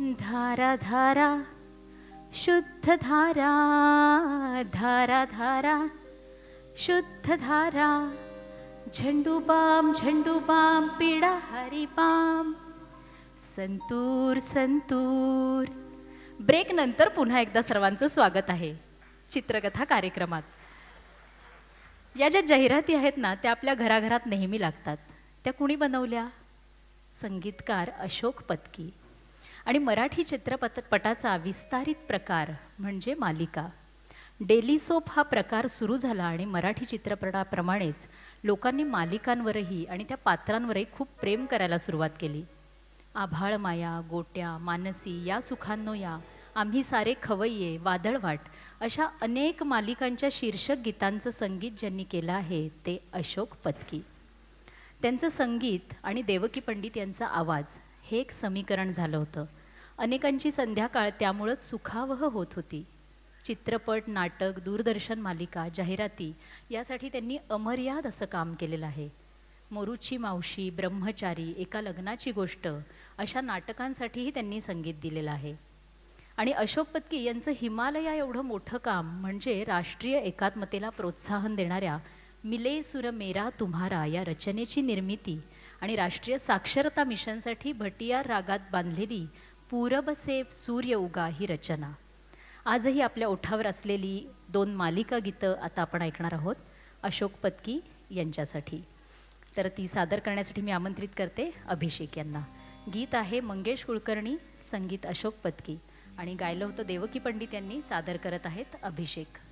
धारा धारा शुद्ध धारा धारा धारा शुद्ध धारा झंडू balm Zandu balm पिडा हरी बाम संतूर संतूर. ब्रेक नंतर पुन्हा एकदा सर्वांचं स्वागत आहे चित्रकथा कार्यक्रमात. या ज्या जाहिराती आहेत ना त्या आपल्या घराघरात नेहमी लागतात. त्या कुणी बनवल्या? संगीतकार अशोक पत्की. आणि मराठी चित्रपट पटाचा विस्तारित प्रकार म्हणजे मालिका. डेली सोप हा प्रकार सुरू झाला आणि मराठी चित्रपटाप्रमाणेच लोकांनी मालिकांवरही आणि त्या पात्रांवरही खूप प्रेम करायला सुरुवात केली. आभाळ माया गोट्या मानसी या सुखांनो या आम्ही सारे खवय्ये वादळवाट अशा अनेक मालिकांच्या शीर्षक गीतांचं संगीत ज्यांनी केलं आहे ते अशोक पत्की. त्यांचं संगीत आणि देवकी पंडित यांचा आवाज हे एक समीकरण झालं होतं. अनेकांची संध्याकाळ त्यामुळंच सुखावह होत होती. चित्रपट नाटक दूरदर्शन मालिका जाहिराती यासाठी त्यांनी अमर्याद असं काम केलेलं आहे. मोरूची मावशी ब्रह्मचारी एका लग्नाची गोष्ट अशा नाटकांसाठीही त्यांनी संगीत दिलेलं आहे. आणि अशोक पत्की यांचं हिमालया एवढं मोठं काम म्हणजे राष्ट्रीय एकात्मतेला प्रोत्साहन देणाऱ्या मिले सुर मेरा तुम्हारा या रचनेची निर्मिती आणि राष्ट्रीय साक्षरता मिशनसाठी भटियार रागात बांधलेली पूरबसे सूर्य उगा ही रचना. आजही आपल्या ओठावर असलेली दोन मालिका गीतं आता आपण ऐकणार आहोत. अशोक पत्की यांच्यासाठी. तर ती सादर करण्यासाठी मी आमंत्रित करते अभिषेक यांना. गीत आहे मंगेश कुलकर्णी संगीत अशोक पत्की. आणि गायलं होतं देवकी पंडित यांनी सादर करत आहेत अभिषेक.